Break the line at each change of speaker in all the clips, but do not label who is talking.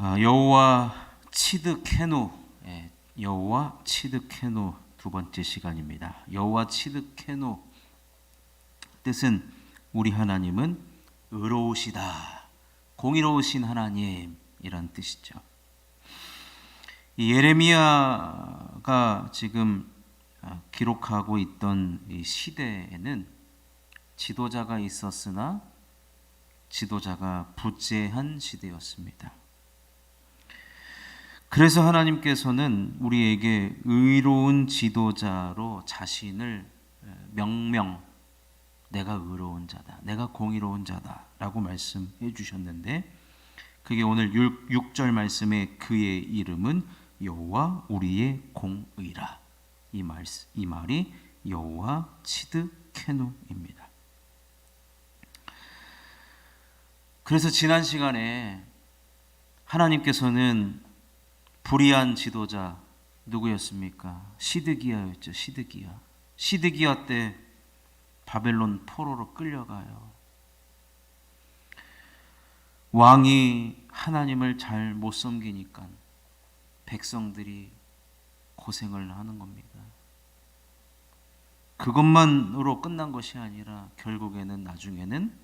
아, 여호와 치드케노 예, 여호와 치드케노 두 번째 시간입니다. 여호와 치드케노 뜻은 우리 하나님은 의로우시다. 공의로우신 하나님이란 뜻이죠. 이 예레미야가 지금 아, 기록하고 있던 이 시대에는 지도자가 있었으나 지도자가 부재한 시대였습니다. 그래서 하나님께서는 우리에게 의로운 지도자로 자신을 명명, 내가 의로운 자다, 내가 공의로운 자다 라고 말씀해 주셨는데, 그게 오늘 6, 절 말씀에 그의 이름은 여호와 우리의 공의라. 이 말, 이 말이 여호와 치드케누입니다. 그래서 지난 시간에 하나님께서는 불의한 지도자 누구였습니까? 시드기야였죠. 시드기야. 시드기야 때 바벨론 포로로 끌려가요. 왕이 하나님을 잘 못 섬기니까 백성들이 고생을 하는 겁니다. 그것만으로 끝난 것이 아니라 결국에는 나중에는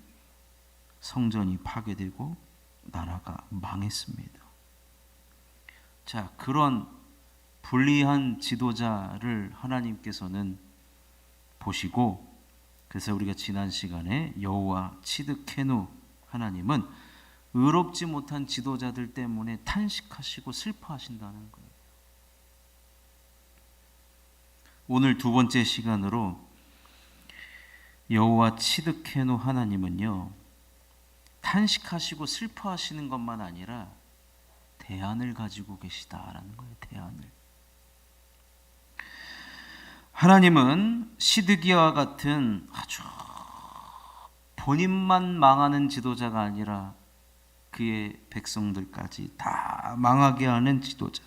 성전이 파괴되고 나라가 망했습니다. 자, 그런 불리한 지도자를 하나님께서는 보시고 그래서 우리가 지난 시간에 여호와 치드케누 하나님은 의롭지 못한 지도자들 때문에 탄식하시고 슬퍼하신다는 거예요. 오늘 두 번째 시간으로 여호와 치드케누 하나님은요. 탄식하시고 슬퍼하시는 것만 아니라 대안을 가지고 계시다라는 거예요. 대안을. 하나님은 시드기와 같은 아주 본인만 망하는 지도자가 아니라 그의 백성들까지 다 망하게 하는 지도자.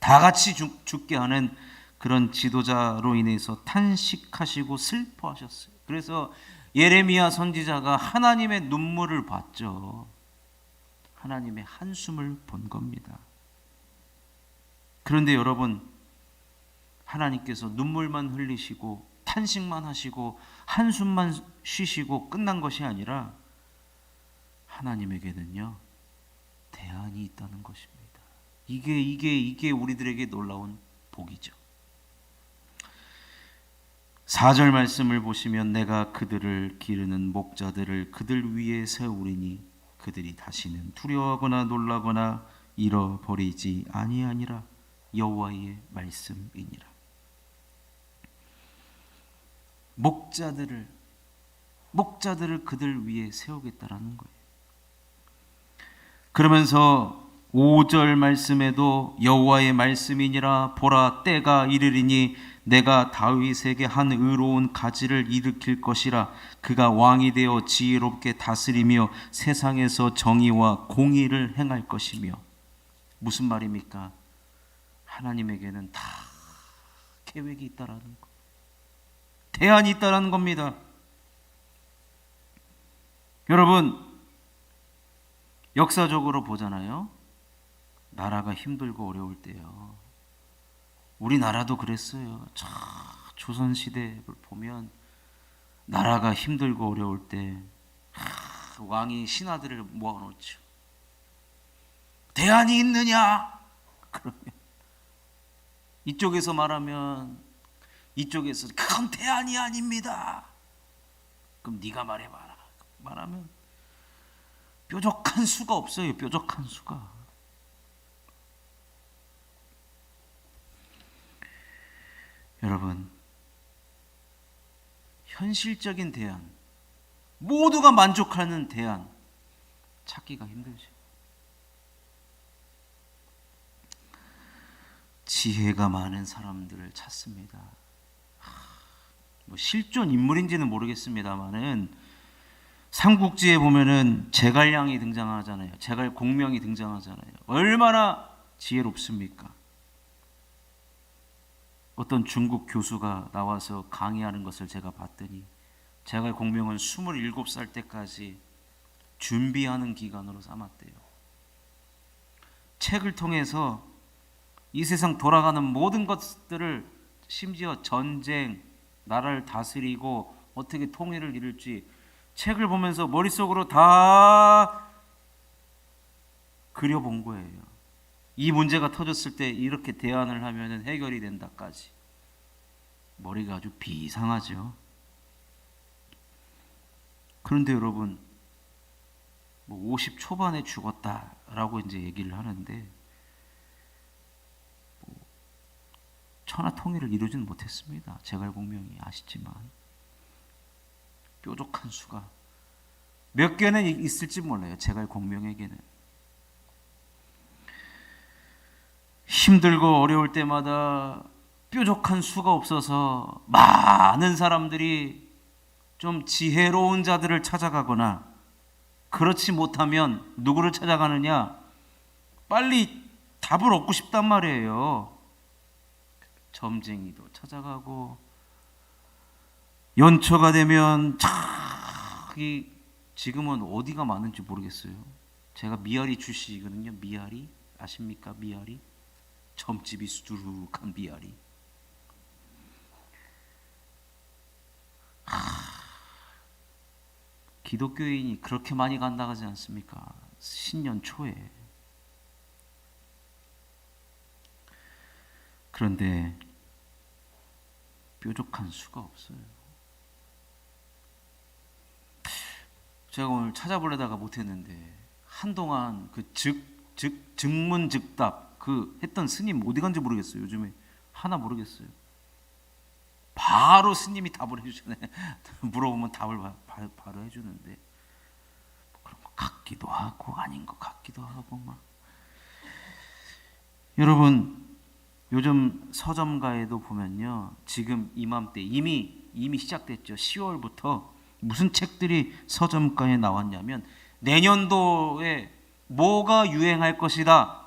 다 같이 죽, 죽게 하는 그런 지도자로 인해서 탄식하시고 슬퍼하셨어요. 그래서 예레미야 선지자가 하나님의 눈물을 봤죠. 하나님의 한숨을 본 겁니다. 그런데 여러분, 하나님께서 눈물만 흘리시고 탄식만 하시고 한숨만 쉬시고 끝난 것이 아니라 하나님에게는요 대안이 있다는 것입니다. 이게 이게 이게 우리들에게 놀라운 복이죠. 4절 말씀을 보시면 내가 그들을 기르는 목자들을 그들 위에 세우리니 그들이 다시는 두려워하거나 놀라거나 잃어버리지 아니하니라 여호와의 말씀이니라. 목자들을 목자들을 그들 위에 세우겠다라는 거예요. 그러면서 5절 말씀에도 여호와의 말씀이니라 보라 때가 이르리니 내가 다윗에게 한 의로운 가지를 일으킬 것이라 그가 왕이 되어 지혜롭게 다스리며 세상에서 정의와 공의를 행할 것이며 무슨 말입니까? 하나님에게는 다 계획이 있다라는 거. 대안이 있다라는 겁니다. 여러분 역사적으로 보잖아요. 나라가 힘들고 어려울 때요. 우리나라도 그랬어요. 자, 조선 시대를 보면 나라가 힘들고 어려울 때 하, 왕이 신하들을 모아놓죠. 대안이 있느냐? 그러면 이쪽에서 말하면 이쪽에서 그건 대안이 아닙니다. 그럼 네가 말해봐라. 말하면 뾰족한 수가 없어요. 뾰족한 수가. 여러분, 현실적인 대안, 모두가 만족하는 대안 찾기가 힘들죠. 지혜가 많은 사람들을 찾습니다. 뭐 실존 인물인지는 모르겠습니다만은 삼국지에 보면은 제갈량이 등장하잖아요. 제갈 공명이 등장하잖아요. 얼마나 지혜롭습니까? 어떤 중국 교수가 나와서 강의하는 것을 제가 봤더니 제갈 공명은 27살 때까지 준비하는 기간으로 삼았대요. 책을 통해서 이 세상 돌아가는 모든 것들을 심지어 전쟁, 나라를 다스리고 어떻게 통일을 이룰지 책을 보면서 머릿속으로 다 그려본 거예요. 이 문제가 터졌을 때 이렇게 대안을 하면 해결이 된다까지. 머리가 아주 비상하죠. 그런데 여러분, 뭐 50 초반에 죽었다라고 이제 얘기를 하는데 뭐 천하 통일을 이루지는 못했습니다. 제갈공명이 아시지만 뾰족한 수가 몇 개는 있을지 몰라요. 제갈공명에게는 힘들고 어려울 때마다 뾰족한 수가 없어서 많은 사람들이 좀 지혜로운 자들을 찾아가거나 그렇지 못하면 누구를 찾아가느냐? 빨리 답을 얻고 싶단 말이에요. 점쟁이도 찾아가고 연초가 되면 저기 지금은 어디가 많은지 모르겠어요. 제가 미아리 출시거든요. 미아리 아십니까? 미아리 점집이 수두룩한 미아리. 기독교인이 그렇게 많이 간다 하지 않습니까? 신년 초에. 그런데 뾰족한 수가 없어요. 제가 오늘 찾아보려다가 못했는데 한동안 그 즉즉 즉문즉답 그 했던 스님 어디 간지 모르겠어요. 요즘에 하나 모르겠어요. 바로 스님이 답을 해주잖아요. 물어보면 답을 바, 바, 바 로 해주는데 뭐 그런 것 같기도 하고 아닌 것 같기도 하고 막 여러분 요즘 서점가에도 보면요 지금 이맘때 이미 이미 시작됐죠 10월부터 무슨 책들이 서점가에 나왔냐면 내년도에 뭐가 유행할 것이다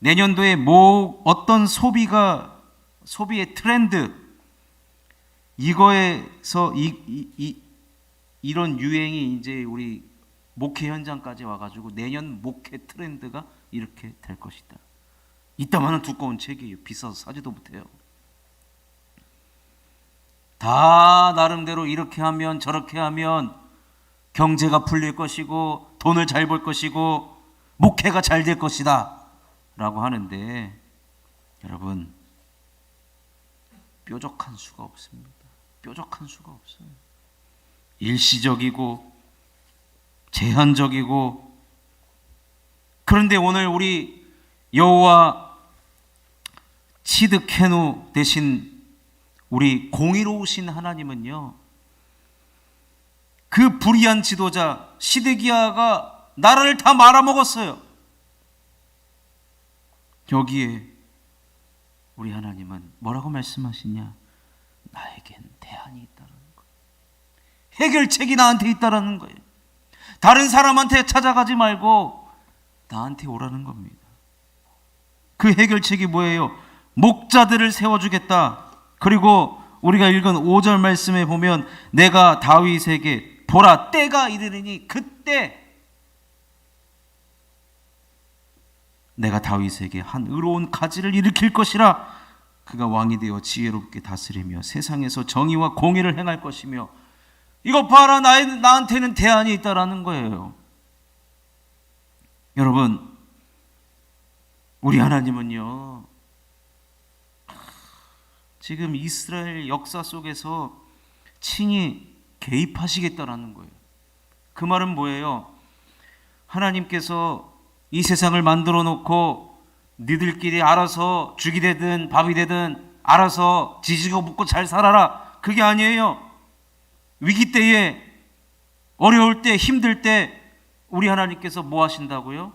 내년도에 뭐 어떤 소비가 소비의 트렌드 이거에서 이, 이, 이 이런 유행이 이제 우리 목회 현장까지 와가지고 내년 목회 트렌드가 이렇게 될 것이다. 이따만은 두꺼운 책이에요. 비싸서 사지도 못해요. 다 나름대로 이렇게 하면 저렇게 하면 경제가 풀릴 것이고 돈을 잘 벌 것이고 목회가 잘 될 것이다. 라고 하는데 여러분 뾰족한 수가 없습니다. 뾰족한 수가 없어요. 일시적이고 제한적이고 그런데 오늘 우리 여호와 치드케누 대신 우리 공의로우신 하나님은요. 그 불의한 지도자 시드기야가 나라를 다 말아먹었어요. 여기에 우리 하나님은 뭐라고 말씀하시냐? 나에겐 대안이 있다는 거예요. 해결책이 나한테 있다라는 거예요. 다른 사람한테 찾아가지 말고 나한테 오라는 겁니다. 그 해결책이 뭐예요? 목자들을 세워주겠다. 그리고 우리가 읽은 5절 말씀에 보면 내가 다윗에게 보라 때가 이르리니 그때 내가 다윗에게 한 의로운 가지를 일으킬 것이라 그가 왕이 되어 지혜롭게 다스리며 세상에서 정의와 공의를 행할 것이며 이거 봐라 나 나한테는 대안이 있다라는 거예요. 여러분 우리 하나님은요 지금 이스라엘 역사 속에서 친히 개입하시겠다라는 거예요. 그 말은 뭐예요? 하나님께서 이 세상을 만들어 놓고 니들끼리 알아서 죽이 되든 밥이 되든 알아서 지지고 묻고 잘 살아라. 그게 아니에요. 위기 때에 어려울 때 힘들 때 우리 하나님께서 뭐 하신다고요?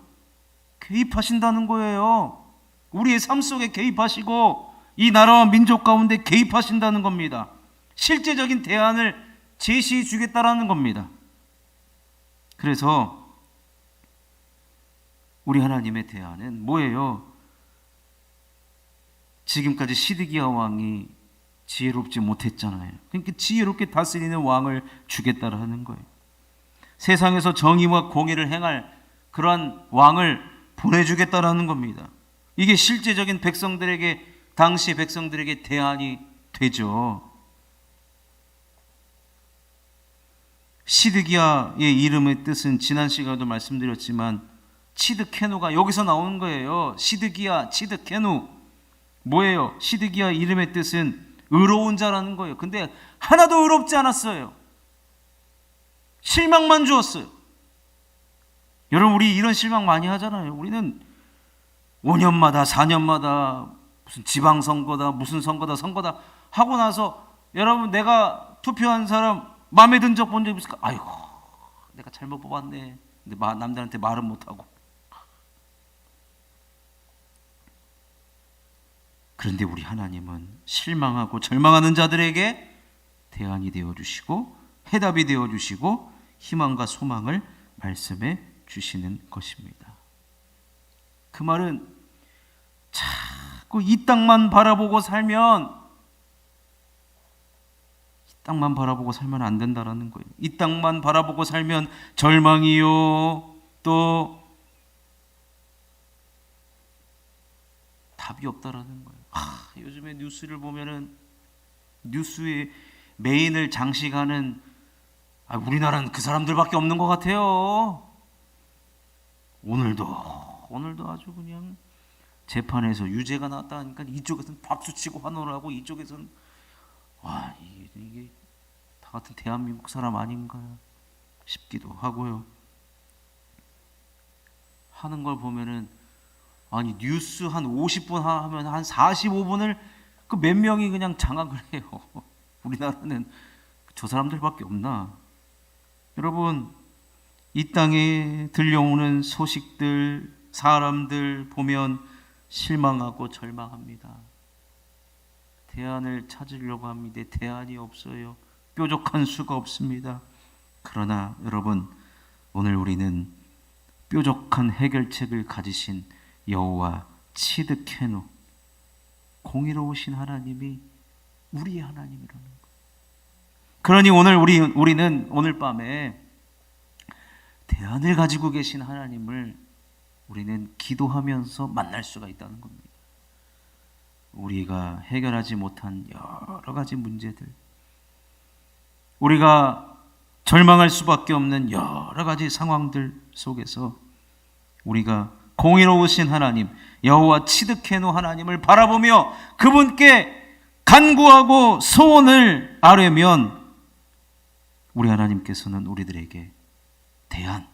개입하신다는 거예요. 우리의 삶 속에 개입하시고 이 나라와 민족 가운데 개입하신다는 겁니다. 실제적인 대안을 제시해 주겠다라는 겁니다. 그래서 우리 하나님의 대안은 뭐예요? 지금까지 시드기야 왕이 지혜롭지 못했잖아요. 그러니까 지혜롭게 다스리는 왕을 주겠다라는 거예요. 세상에서 정의와 공의를 행할 그러한 왕을 보내주겠다라는 겁니다. 이게 실제적인 백성들에게 당시 백성들에게 대안이 되죠. 시드기야의 이름의 뜻은 지난 시간에도 말씀드렸지만 치드케누가 여기서 나오는 거예요. 시드기야, 치드케누. 뭐예요? 시드기야 이름의 뜻은 의로운 자라는 거예요. 근데 하나도 의롭지 않았어요. 실망만 주었어요. 여러분 우리 이런 실망 많이 하잖아요. 우리는 5년마다 4년마다 무슨 지방 선거다 무슨 선거다 선거다 하고 나서 여러분 내가 투표한 사람 마음에 든 적 본 적 있을까? 아이고 내가 잘못 뽑았네. 근데 마- 남들한테 말은 못 하고. 그런데 우리 하나님은 실망하고 절망하는 자들에게 대안이 되어 주시고 해답이 되어 주시고 희망과 소망을 말씀해 주시는 것입니다. 그 말은 자꾸 이 땅만 바라보고 살면 이 땅만 바라보고 살면 안 된다라는 거예요. 이 땅만 바라보고 살면 절망이요 또 답이 없다라는 거예요. 아, 요즘에 뉴스를 보면은 뉴스의 메인을 장식하는 아, 우리나라는 그 사람들밖에 없는 것 같아요. 오늘도 오늘도 아주 그냥 재판에서 유죄가 나왔다 하니까 이쪽에서는 박수치고 환호를 하고 이쪽에서는 와 이게, 이게 다 같은 대한민국 사람 아닌가 싶기도 하고요. 하는 걸 보면은 아니 뉴스 한 50분 하면 한 45분을 그 몇 명이 그냥 장악을 해요. 우리나라는 저 사람들밖에 없나? 여러분 이 땅에 들려오는 소식들 사람들 보면 실망하고 절망합니다. 대안을 찾으려고 합니다. 대안이 없어요. 뾰족한 수가 없습니다. 그러나 여러분 오늘 우리는 뾰족한 해결책을 가지신 여호와 치드케누 공의로우신 하나님이 우리의 하나님이라는 거예요. 그러니 오늘 우리 우리는 오늘 밤에 대안을 가지고 계신 하나님을 우리는 기도하면서 만날 수가 있다는 겁니다. 우리가 해결하지 못한 여러 가지 문제들, 우리가 절망할 수밖에 없는 여러 가지 상황들 속에서 우리가 공의로우신 하나님 여호와 치드케노 하나님을 바라보며 그분께 간구하고 소원을 아뢰면 우리 하나님께서는 우리들에게 대안,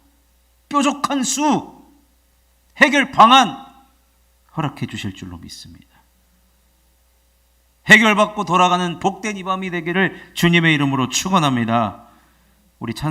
뾰족한 수, 해결 방안 허락해 주실 줄로 믿습니다. 해결받고 돌아가는 복된 이 밤이 되기를 주님의 이름으로 축원합니다. 우리 찬송